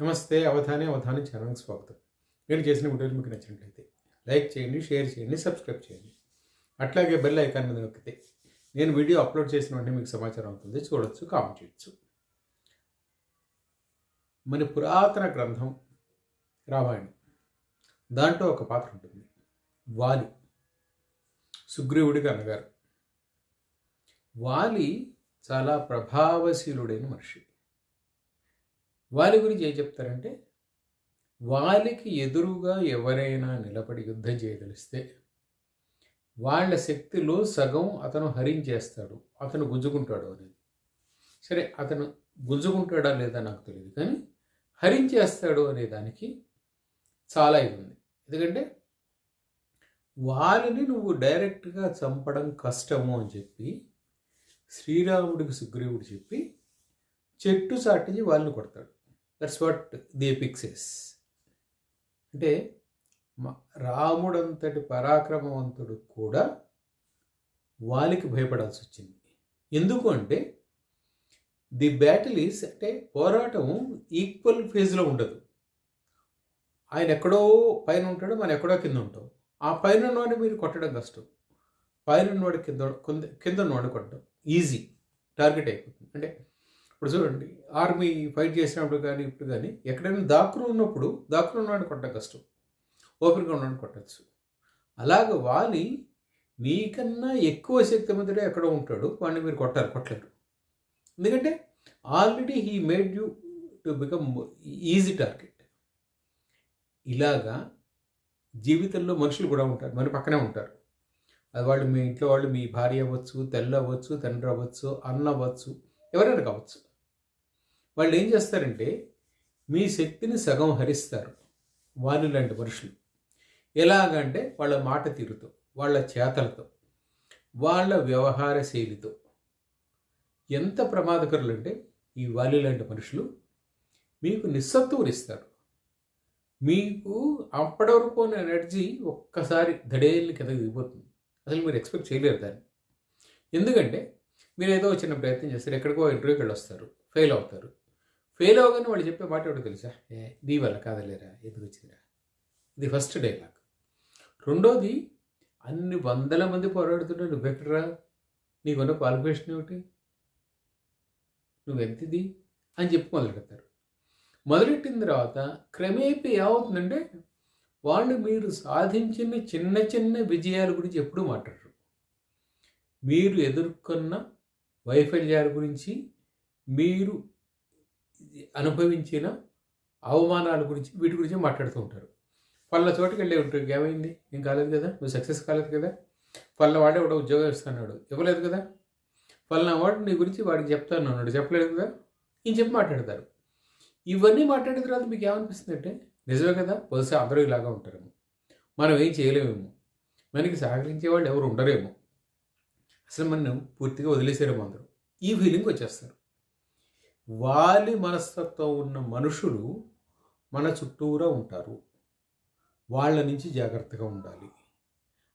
నమస్తే అవధానే అవధాని ఛానల్కి స్వాగతం. నేను చేసిన వీడియోలు మీకు నచ్చినట్లయితే లైక్ చేయండి షేర్ చేయండి సబ్స్క్రైబ్ చేయండి. అట్లాగే బెల్ ఐకాన్ మీద నొక్కితే నేను వీడియో అప్లోడ్ చేసిన వెంటనే మీకు సమాచారం అవుతుంది. చూడొచ్చు కామెంట్ చేయొచ్చు. మన పురాతన గ్రంథం రామాయణం. దాంట్లో ఒక పాత్ర ఉంటుంది. వాలి. సుగ్రీవుడిగా అన్నగారు. వాలి చాలా ప్రభావశీలుడైన మనిషి. వాళ్ళ గురించి ఏం చెప్తారంటే వాళ్ళకి ఎదురుగా ఎవరైనా నిలబడి యుద్ధం చేయదలిస్తే వాళ్ళ శక్తిలో సగం అతను హరించేస్తాడు అతను గుంజుకుంటాడు అనేది. సరే అతను గుంజుకుంటాడా లేదా నాకు తెలియదు కానీ హరించేస్తాడు అనే దానికి చాలా ఇది ఉంది. ఎందుకంటే వాళ్ళని నువ్వు డైరెక్ట్గా చంపడం కష్టము అని చెప్పి శ్రీరాముడికి సుగ్రీవుడు చెప్పి చెట్టు చాటించి వాళ్ళని కొడతాడు. దట్స్ వాట్ ది పిక్సెస్ అంటే రాముడంతటి పరాక్రమవంతుడు కూడా వాలికి భయపడాల్సి వచ్చింది. ఎందుకు అంటే ది బ్యాటిల్ ఈస్ అంటే పోరాటం ఈక్వల్ ఫేజ్లో ఉండదు. ఆయన ఎక్కడో పైన ఉంటాడు మనం ఎక్కడో కింద ఉంటాం. ఆ పైన ఉన్నవాడిని మీరు కొట్టడం కష్టం. పైన ఉన్నవాడి కింద కింద కింద ఉన్నవాడిని కొట్టడం ఈజీ టార్గెట్ అయిపోతుంది. అంటే ఇప్పుడు చూడండి ఆర్మీ ఫైట్ చేసినప్పుడు కానీ ఇప్పుడు కానీ ఎక్కడైనా దాక్కుని ఉన్నప్పుడు దాక్కుని ఉన్నవాడిని కొట్టడం కష్టం. ఓపెన్గా ఉన్నవాడిని కొట్టచ్చు. అలాగ వాలి మీకన్నా ఎక్కువ శక్తివంతుడే ఎక్కడో ఉంటాడు వాడిని మీరు కొట్టారు కొట్టలేరు. ఎందుకంటే already he made you to become easy target. ఇలాగా జీవితంలో మనుషులు కూడా ఉంటారు మన పక్కనే ఉంటారు. అది వాళ్ళు మీ ఇంట్లో వాళ్ళు మీ భార్య అవ్వచ్చు తల్లి అవ్వచ్చు తండ్రి అవ్వచ్చు అన్న అవ్వచ్చు ఎవరైనా కావచ్చు. వాళ్ళు ఏం చేస్తారంటే మీ శక్తిని సగం హరిస్తారు వాళ్ళు లాంటి మనుషులు. ఎలాగంటే వాళ్ళ మాట తీరుతో వాళ్ళ చేతలతో వాళ్ళ వ్యవహార శైలితో. ఎంత ప్రమాదకరులు అంటే ఈ వాలి లాంటి మనుషులు మీకు నిస్సత్తువునిస్తారు. మీకు అప్పటి వరకు ఉన్న ఎనర్జీ ఒక్కసారి దడేళ్ళని కిందకి దిగిపోతుంది. అసలు మీరు ఎక్స్పెక్ట్ చేయలేరు దాన్ని. ఎందుకంటే మీరు ఏదో చిన్న ప్రయత్నం చేస్తారు ఎక్కడికో ఇంటర్వ్యూకి వెళ్ళి వస్తారు ఫెయిల్ అవుతారు. ఫెయిల్ అవగానే వాళ్ళు చెప్పే మాట ఏమిటో తెలుసా? ఏ నీ వల్ల కాదలేరా ఎందుకు వచ్చిందిరా? ఇది ఫస్ట్ డైలాగ్ రెండోది అన్ని వందల మంది పోరాడుతుంటే నువ్వెక్కడరా? నీకున్న క్వాలిఫికేషన్ ఏమిటి? నువ్వెంతిది? అని చెప్పి మొదలెడతారు మొదలెట్టిన తర్వాత క్రమేపీ ఏమవుతుందంటే వాళ్ళు మీరు సాధించిన చిన్న చిన్న విజయాల గురించి ఎప్పుడూ మాట్లాడరు. మీరు ఎదుర్కొన్న వైఫల్యాల గురించి మీరు అనుభవించిన అవమానాల గురించి వీటి గురించి మాట్లాడుతూ ఉంటారు. పళ్ళ చోటుకి వెళ్ళే ఉంటారు. ఏమైంది ఏం కాలేదు కదా? నువ్వు సక్సెస్ కాలేదు కదా? పళ్ళ వాడే ఒక ఉద్యోగం ఇస్తున్నాడు ఇవ్వలేదు కదా? పలానా వాడు నీ గురించి వాడికి చెప్తాను అన్నాడు. చెప్పలేదు కదా? ఈయన చెప్పి మాట్లాడతారు. ఇవన్నీ మాట్లాడిన తర్వాత మీకు ఏమనిపిస్తుంది అంటే నిజమే కదా? బహుశా అందరూ ఇలాగా ఉంటారేమో. మనం ఏం చేయలేమేమో. మనకి సహకరించే వాళ్ళు ఎవరు ఉండరేమో. అసలు మనం పూర్తిగా వదిలేసారేమో అందరూ. ఈ ఫీలింగ్ వచ్చేస్తారు. వాలి మనస్తత్వం ఉన్న మనుషులు మన చుట్టూరా ఉంటారు. వాళ్ళ నుంచి జాగ్రత్తగా ఉండాలి.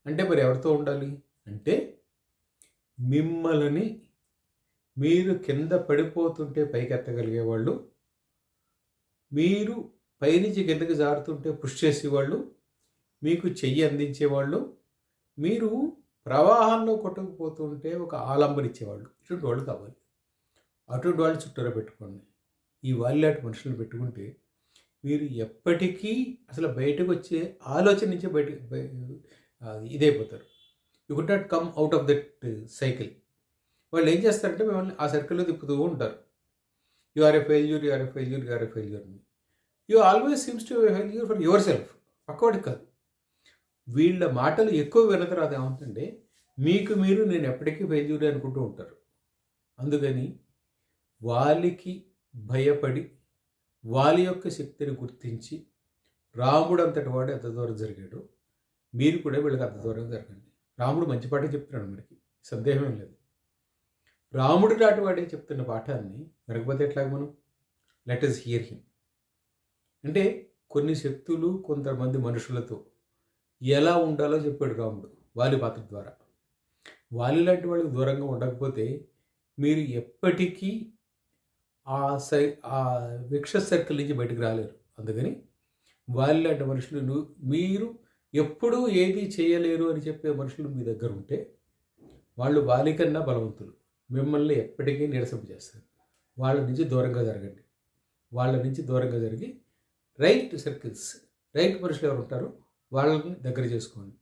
అంటే మరి ఎవరితో ఉండాలి? అంటే మిమ్మల్ని మీరు కింద పడిపోతుంటే పైకెత్తగలిగే వాళ్ళు మీరు పైనుంచి కిందకి జారుతుంటే పుష్ చేసేవాళ్ళు మీకు చెయ్యి అందించేవాళ్ళు మీరు ప్రవాహంలో కొట్టుకుపోతుంటే ఒక ఆలంబనిచ్చేవాళ్ళు ఇటువంటి వాళ్ళు కావాలి. అటువంటి వాళ్ళు చుట్టూరా పెట్టుకోండి. ఈ వాళ్ళాంటి మనుషులను పెట్టుకుంటే మీరు ఎప్పటికీ అసలు బయటకు వచ్చే ఆలోచన నుంచే బయట ఇదైపోతారు. You could not come out of that cycle. వాళ్ళు ఏం చేస్తారంటే మిమ్మల్ని ఆ సర్కిల్లో తిప్పుతూ ఉంటారు. You are a failure you are a failure you are a failure you you always seems to failure for yourself. పక్కవాడికి కాదు. వీళ్ళ మాటలు ఎక్కువ విన్న ఏమంటే మీకు మీరు నేను ఎప్పటికీ ఫెయిల్యూర్ అనుకుంటూ ఉంటారు. అందుకని వాలికి భయపడి వాలి యొక్క శక్తిని గుర్తించి రాముడు అంతటి వాడు ఎంత దూరం జరిగాడు మీరు కూడా వీళ్ళకి అంత దూరం జరగండి. రాముడు మంచి పాటే చెప్తున్నాడు మనకి సందేహం లేదు. రాముడు నాటి వాడే చెప్తున్న పాఠాన్ని వినకపోతే ఎట్లాగ మనం? లెట్ ఇస్ హియర్ హిమ్ అంటే కొన్ని శక్తులు కొంతమంది మనుషులతో ఎలా ఉండాలో చెప్పాడు రాముడు వాలి పాత్ర ద్వారా. వాలి లాంటి వాళ్ళకి దూరంగా ఉండకపోతే మీరు ఎప్పటికీ ఆ సై ఆ విక్ష సర్కిల్ నుంచి బయటకు రాలేరు. అందుకని వాళ్ళంటి మనుషులు మీరు ఎప్పుడూ ఏది చేయలేరు అని చెప్పే మనుషులు మీ దగ్గర ఉంటే వాళ్ళు బాలికన్నా బలవంతులు. మిమ్మల్ని ఎప్పటికీ నిరసింపజేస్తారు వాళ్ళ నుంచి దూరంగా జరగండి. వాళ్ళ నుంచి దూరంగా జరిగి రైట్ సర్కిల్స్ రైట్ మనుషులు ఎవరు ఉంటారో? వాళ్ళని దగ్గర చేసుకోండి.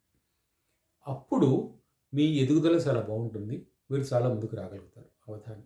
అప్పుడు మీ ఎదుగుదల చాలా బాగుంటుంది. మీరు చాలా ముందుకు రాగలుగుతారు. అవధాని.